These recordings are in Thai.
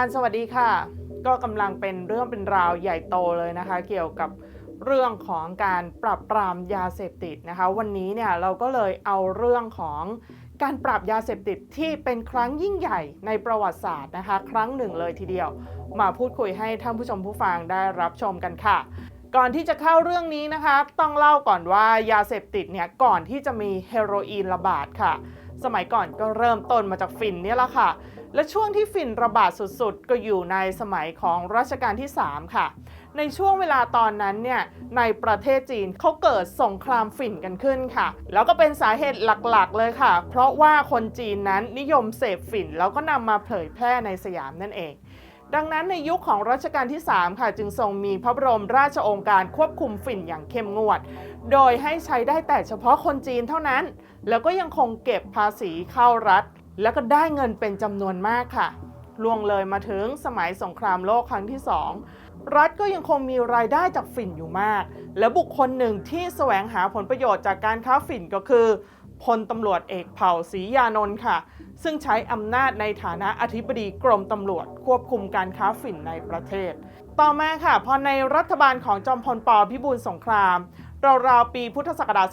ารสวัสดีค่ะ ก็กำลังเป็นเรื่องเป็นราวใหญ่โตเลยนะคะ เกี่ยวกับเรื่องของการปรับปรามยาเสพติดนะคะ วันนี้เนี่ยเราก็เลยเอาเรื่องของการปราบยาเสพติดที่เป็นครั้งยิ่งใหญ่ในประวัติศาสตร์นะคะ ครั้งหนึ่งเลยทีเดียว มาพูดคุยให้ท่านผู้ชมผู้ฟังได้รับชมกันค่ะ ก่อนที่จะเข้าเรื่องนี้นะคะ ต้องเล่าก่อนว่ายาเสพติดเนี่ยก่อนที่จะมีเฮโรอีนระบาดค่ะ สมัยก่อนก็เริ่มต้นมาจากฝิ่นเนี่ยแหละค่ะ และช่วงที่ฝิ่นระบาดสุดๆ ก็อยู่ในสมัยของรัชกาลที่ 3 ค่ะ ในช่วงเวลาตอนนั้นเนี่ยในประเทศจีนเขาเกิดสงครามฝิ่นกันขึ้นค่ะ แล้วก็เป็นสาเหตุหลักๆ เลยค่ะ เพราะว่าคนจีนนั้นนิยมเสพฝิ่นแล้วก็นำมาเผยแพร่ในสยามนั่นเอง ดังนั้นในยุคของรัชกาลที่ 3 ค่ะจึงทรงมีพระบรมราชโองการควบคุมฝิ่นอย่างเข้มงวด โดยให้ใช้ได้แต่เฉพาะคนจีนเท่านั้น แล้วก็ยังคงเก็บภาษีเข้ารัฐ แล้วก็ได้เงินเป็นจำนวนมากค่ะล่วงเลยมาถึงสมัยสงครามโลกครั้งที่ 2 รัฐก็ยังคงมีรายได้จากฝิ่นอยู่มาก และบุคคลหนึ่งที่แสวงหาผลประโยชน์จากการค้าฝิ่นก็คือพลตำรวจเอกเผ่าศรียานนท์ค่ะ ซึ่งใช้อำนาจในฐานะอธิบดีกรมตำรวจ ควบคุมการค้าฝิ่นในประเทศ ต่อมาค่ะ พอในรัฐบาลของจอมพลปพิบูลสงคราม ราวๆปีพุทธศักราช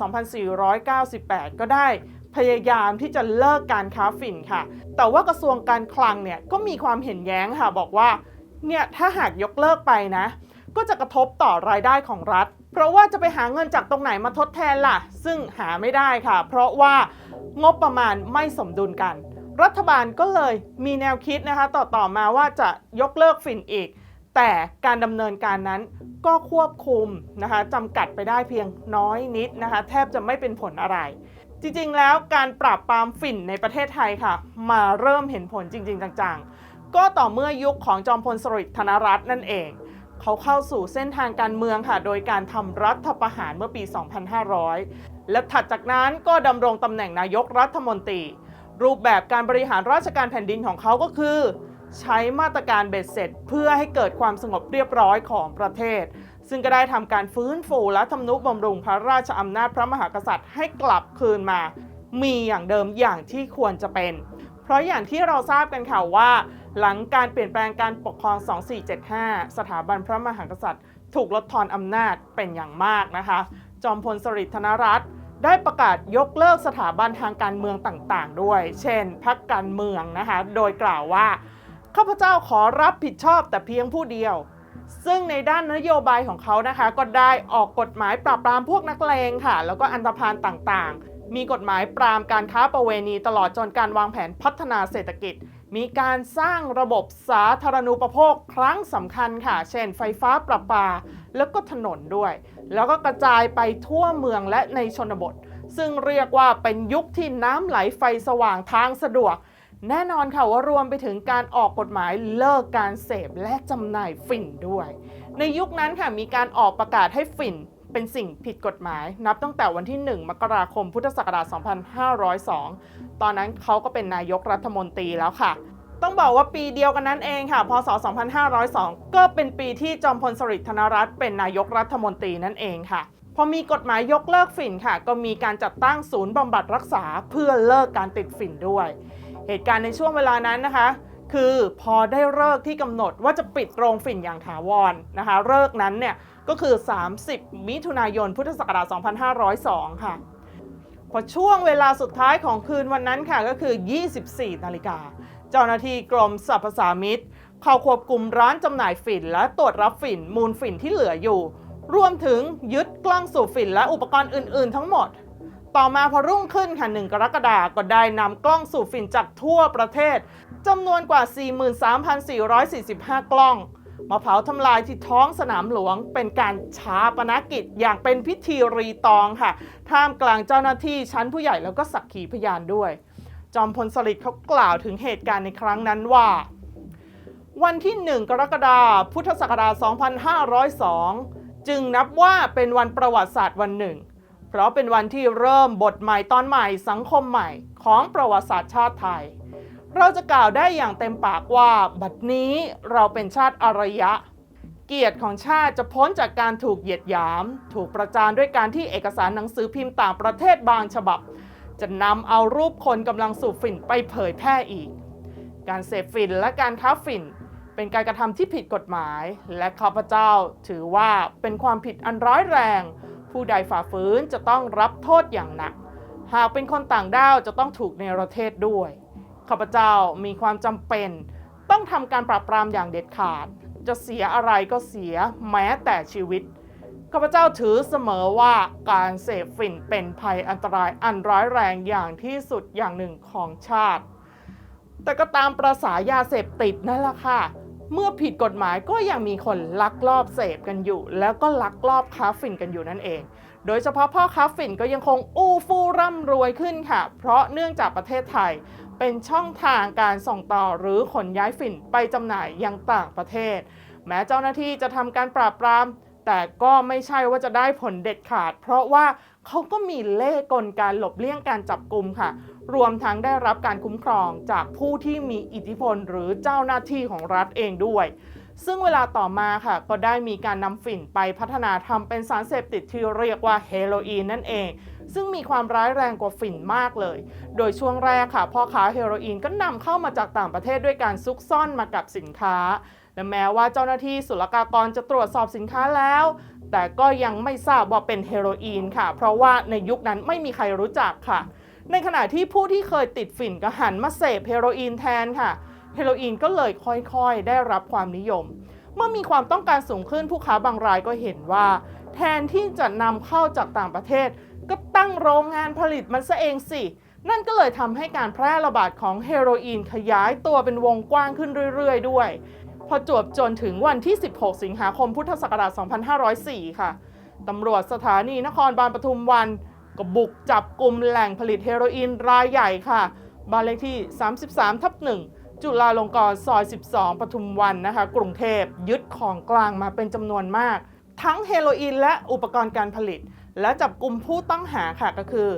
2498 ก็ได้พยายามที่จะเลิกการค้าฝิ่นค่ะ แต่ว่ากระทรวงการคลังเนี่ยก็มีความเห็นแย้งค่ะบอกว่า เนี่ยถ้าหากยกเลิกไปนะ ก็จะกระทบต่อรายได้ของรัฐ เพราะว่าจะไปหาเงินจากตรงไหนมาทดแทนล่ะ ซึ่งหาไม่ได้ค่ะ เพราะว่างบประมาณไม่สมดุลกัน รัฐบาลก็เลยมีแนวคิดนะคะต่อต่อมาว่าจะยกเลิกฝิ่นอีก แต่การดำเนินการนั้นก็ควบคุมนะคะจำกัดไปได้เพียงน้อยนิดนะคะแทบจะไม่เป็นผลอะไร จริงๆแล้วการปราบปรามฝิ่นในประเทศไทยค่ะ มาเริ่มเห็นผลจริง ๆ จังๆ ก็ต่อเมื่อยุคของจอมพลสฤษดิ์ธนรัตน์นั่นเองเขาเข้าสู่เส้นทางการเมืองค่ะ โดยการทำรัฐประหารเมื่อปี 2500 และถัดจากนั้นก็ดำรงตำแหน่งนายกรัฐมนตรี รูปแบบการบริหารราชการแผ่นดินของเขาก็คือ ใช้มาตรการเบ็ดเสร็จ เพื่อให้เกิดความสงบเรียบร้อยของประเทศ ซึ่งก็ได้ทำการฟื้นฟูและทำนุบำรุงพระราชอำนาจพระมหากษัตริย์ให้กลับคืนมา มีอย่างเดิมอย่างที่ควรจะเป็น เพราะอย่างที่เราทราบกันค่ะว่า หลังการเปลี่ยนแปลงการปกครอง 2475 สถาบันพระมหากษัตริย์ ถูกลดทอนอำนาจเป็นอย่างมากนะคะ จอมพลสฤษดิ์ธนรัตน์ ได้ประกาศยกเลิกสถาบันทางการเมืองต่างๆ ด้วย เช่นพรรคการเมืองนะคะ โดยกล่าวว่า ข้าพเจ้าขอรับผิดชอบแต่เพียงผู้เดียว ซึ่งในด้านนโยบายของเขานะคะ ก็ได้ออกกฎหมายปราบปรามพวกนักเลงค่ะ แล้วก็อันธพาลต่างๆ มีกฎหมายปรามการค้าประเวณีตลอดจนการวางแผนพัฒนาเศรษฐกิจ มีการสร้างระบบสาธารณูปโภคครั้งสำคัญค่ะ เช่น ไฟฟ้าประปา แล้วก็ถนนด้วย แล้วก็กระจายไปทั่วเมืองและในชนบท ซึ่งเรียกว่าเป็นยุคที่น้ำไหลไฟสว่างทางสะดวก แน่นอนค่ะว่ารวมไปถึงการออกกฎหมายเลิกการเสพและจำหน่ายฝิ่นด้วย ในยุคนั้นค่ะมีการออกประกาศให้ฝิ่นเป็นสิ่งผิดกฎหมาย นับตั้งแต่วันที่ 1 มกราคมพุทธศักราช 2502 ตอนนั้นเขาก็เป็นนายกรัฐมนตรีแล้วค่ะ ต้องบอกว่าปีเดียวกันนั้นเองค่ะ พศ 2502 ก็เป็นปีที่จอมพลสฤษดิ์ธนรัตน์เป็นนายกรัฐมนตรีนั่นเองค่ะ พอมีกฎหมายยกเลิกฝิ่นค่ะ ก็มีการจัดตั้งศูนย์บำบัดรักษาเพื่อเลิกการติดฝิ่นด้วย เหตุการณ์ในช่วงเวลานั้นนะคะ คือพอได้เลิกที่กำหนดว่าจะปิดโรงฝิ่นอย่างถาวรนะคะ เลิกนั้นเนี่ยก็คือ 30 มิถุนายน พุทธศักราช 2502 ค่ะ พอช่วงเวลาสุดท้ายของคืนวันนั้นค่ะก็คือ 24 นาฬิกา เจ้าหน้าที่กรมสรรพสามิตเข้าควบคุมร้านจำหน่ายฝิ่น และตรวจรับฝิ่นมูลฝิ่นที่เหลืออยู่ รวมถึงยึดกล้องสูบฝิ่นและอุปกรณ์อื่น ๆ ทั้งหมด ต่อมาพอรุ่งขึ้นค่ะ1กรกฎาก็ได้นำกล้องสูบฝิ่นจากทั่วประเทศจำนวนกว่า 43,445 กล้อง มาเผาทำลายที่ท้องสนามหลวง เป็นการชาปนกิจอย่างเป็นพิธีรีตองค่ะ ท่ามกลางเจ้าหน้าที่ชั้นผู้ใหญ่แล้วก็สักขีพยานด้วย จอมพลสฤษดิ์เขากล่าวถึงเหตุการณ์ในครั้งนั้นว่า วันที่ 1 กรกฎาคมพุทธศักราช 2502 จึงนับว่าเป็นวันประวัติศาสตร์วันหนึ่ง เพราะเป็นวันที่เริ่มบทใหม่ตอนใหม่สังคมใหม่ของประวัติศาสตร์ชาติไทย เราจะกล่าวได้อย่างเต็มปากว่า บัดนี้เราเป็นชาติอารยะ เกียรติของชาติจะพ้นจากการถูกเหยียดหยาม ถูกประจานด้วยการที่เอกสารหนังสือพิมพ์ต่างประเทศบางฉบับ จะนำเอารูปคนกำลังสูบฝิ่นไปเผยแพร่อีก การเสพฝิ่นและการค้าฝิ่นเป็นการกระทำที่ผิดกฎหมาย และข้าพเจ้าถือว่าเป็นความผิดอันร้ายแรง ผู้ใดฝ่าฝืนจะต้องรับโทษอย่างหนัก หากเป็นคนต่างด้าวจะต้องถูกในประเทศด้วย ข้าพเจ้ามีความจำเป็น ต้องทำการปราบปรามอย่างเด็ดขาด จะเสียอะไรก็เสียแม้แต่ชีวิตข้าพเจ้าถือเสมอว่าการเสพฝิ่นเป็นภัยอันตรายอันร้ายแรงอย่างที่สุดอย่างหนึ่งของชาติ แต่ก็ตามประษายาเสพติดนั่นแหละค่ะ เมื่อผิดกฎหมายก็ยังมีคนลักลอบเสพกันอยู่ แล้วก็ลักลอบค้าฝิ่นกันอยู่นั่นเอง โดยเฉพาะพ่อค้าฝิ่นก็ยังคงอู้ฟู่ร่ำรวยขึ้นค่ะ เพราะเนื่องจากประเทศไทย เป็นช่องทางการส่งต่อหรือขนย้ายฝิ่นไปจำหน่ายยังต่างประเทศ แม้เจ้าหน้าที่จะทำการปราบปราม แต่ก็ไม่ใช่ว่าจะได้ผลเด็ดขาด เพราะว่าเขาก็มีเล่ห์กลการหลบเลี่ยงการจับกลุ่มค่ะ รวมทั้งได้รับการคุ้มครองจากผู้ที่มีอิทธิพลหรือเจ้าหน้าที่ของรัฐเองด้วย ซึ่งเวลาต่อมาค่ะ ก็ได้มีการนำฝิ่นไปพัฒนาทำเป็นสารเสพติดที่เรียกว่าเฮโรอีนนั่นเอง ซึ่งมีความร้ายแรงกว่าฝิ่นมากเลย โดยช่วงแรกค่ะพ่อค้าเฮโรอีนก็นำเข้ามาจากต่างประเทศด้วยการซุกซ่อนมากับสินค้า และแม้ว่าเจ้าหน้าที่ศุลกากรจะตรวจสอบสินค้าแล้ว แต่ก็ยังไม่ทราบว่าเป็นเฮโรอีนค่ะ เพราะว่าในยุคนั้นไม่มีใครรู้จักค่ะ ในขณะที่ผู้ที่เคยติดฝิ่นก็หันมาเสพเฮโรอีนแทนค่ะ เฮโรอีนก็เลยค่อยๆ ได้รับความนิยม เมื่อมีความต้องการสูงขึ้นผู้ค้าบางรายก็เห็นว่า แทนที่จะนำเข้าจากต่างประเทศ ก็ตั้งโรงงานผลิตมันซะเองสิ นั่นก็เลยทำให้การแพร่ระบาดของเฮโรอีนขยายตัวเป็นวงกว้างขึ้นเรื่อยๆ ด้วย พอจวบจนถึงวันที่ 16 สิงหาคมพุทธศักราช 2504 ค่ะตำรวจสถานีนครบาลปทุมวันก็บุกจับกลุ่มแหล่งผลิตเฮโรอีนรายใหญ่ค่ะ บ้านเลขที่ 33 ทับ1 จุฬาลงกรณ์ซอย 12 ปทุมวันนะคะ กรุงเทพยึดของกลางมาเป็นจำนวนมาก ทั้งเฮโรอีนและอุปกรณ์การผลิต และจับกลุ่มผู้ต้องหาค่ะก็คือ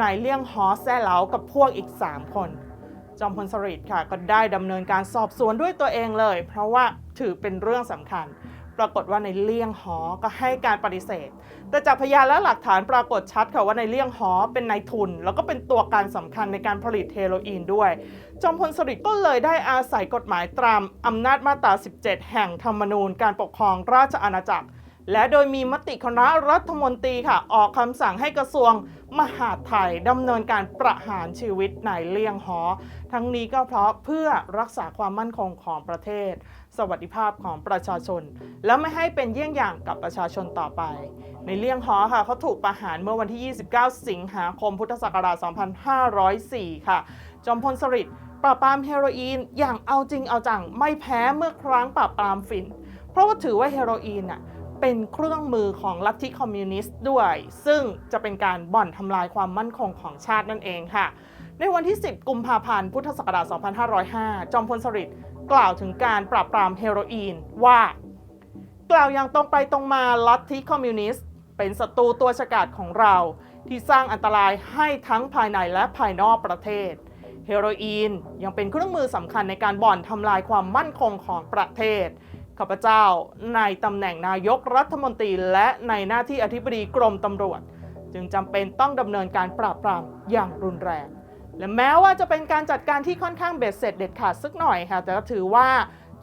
นายเลี่ยงฮอสแซ่เหลากับพวกอีก 3 คน จอมพลสฤษดิ์ค่ะ ก็ได้ดำเนินการสอบสวนด้วยตัวเองเลย เพราะว่าถือเป็นเรื่องสำคัญ ปรากฏว่าในเลี่ยงหอก็ให้การปฏิเสธ แต่จากพยานและหลักฐานปรากฏชัดค่ะว่าในเลี่ยงหอเป็นนายทุน แล้วก็เป็นตัวการสำคัญในการผลิตเฮโรอีนด้วย จอมพลสฤษดิ์ก็เลยได้อาศัยกฎหมายตามอำนาจมาตรา 17 แห่งธรรมนูญการปกครองราชอาณาจักร และโดยมีมติคณะรัฐมนตรีค่ะ ออกคำสั่งให้กระทรวงมหาดไทยดำเนินการประหารชีวิตนายเลี่ยงหอ ทั้งนี้ก็เพราะเพื่อรักษาความมั่นคงของประเทศ สวัสดิภาพของประชาชน และไม่ให้เป็นเยี่ยงอย่างกับประชาชนต่อไป ในเลี่ยงหอค่ะเขาถูกประหารเมื่อวันที่ 29 สิงหาคมพุทธศักราช 2504 ค่ะ จอมพลสฤษดิ์ปราบปรามเฮโรอีนอย่างเอาจริงเอาจังไม่แพ้เมื่อครั้งปราบปรามฝิ่น เพราะว่าถือว่าเฮโรอีนน่ะ เป็นเครื่องมือของลัทธิคอมมิวนิสต์ด้วย ซึ่งจะเป็นการบ่อนทำลายความมั่นคงของชาตินั่นเองค่ะ ในวันที่ 10 กุมภาพันธ์ พุทธศักราช 2505 จอมพลสฤษดิ์กล่าวถึงการปราบปรามเฮโรอีนว่า กล่าวอย่างตรงไปตรงมาลัทธิคอมมิวนิสต์เป็นศัตรูตัวฉกาจของเรา ที่สร้างอันตรายให้ทั้งภายในและภายนอกประเทศ เฮโรอีนยังเป็นเครื่องมือสำคัญในการบ่อนทำลายความมั่นคงของประเทศ ข้าพเจ้าในตำแหน่งนายกรัฐมนตรีและในหน้าที่อธิบดีกรมตำรวจ จึงจำเป็นต้องดำเนินการปราบปรามอย่างรุนแรง และแม้ว่าจะเป็นการจัดการที่ค่อนข้างเบ็ดเสร็จเด็ดขาดสักหน่อยค่ะ แต่ก็ถือว่า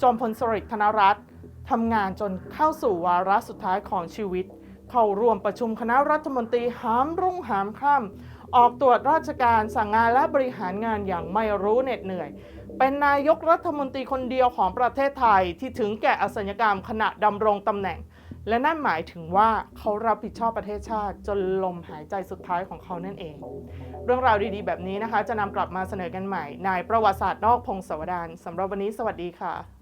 จอมพลสฤษดิ์ธนรัตน์ทำงานจนเข้าสู่วาระสุดท้ายของชีวิต เข้าร่วมประชุมคณะรัฐมนตรีหามรุ่งหามค่ำออกตรวจราชการสั่งงานและบริหารงานอย่างไม่รู้เหน็ดเหนื่อย เป็นนายกรัฐมนตรีคนเดียวของประเทศไทยที่ถึงแก่อสัญกรรมขณะดำรงตำแหน่ง และนั่นหมายถึงว่าเขารับผิดชอบประเทศชาติ จนลมหายใจสุดท้ายของเขานั่นเอง เรื่องราวดีๆ แบบนี้นะคะ จะนำกลับมาเสนอกันใหม่ในประวัติศาสตร์นอกพงศาวดารสำหรับวันนี้สวัสดีค่ะ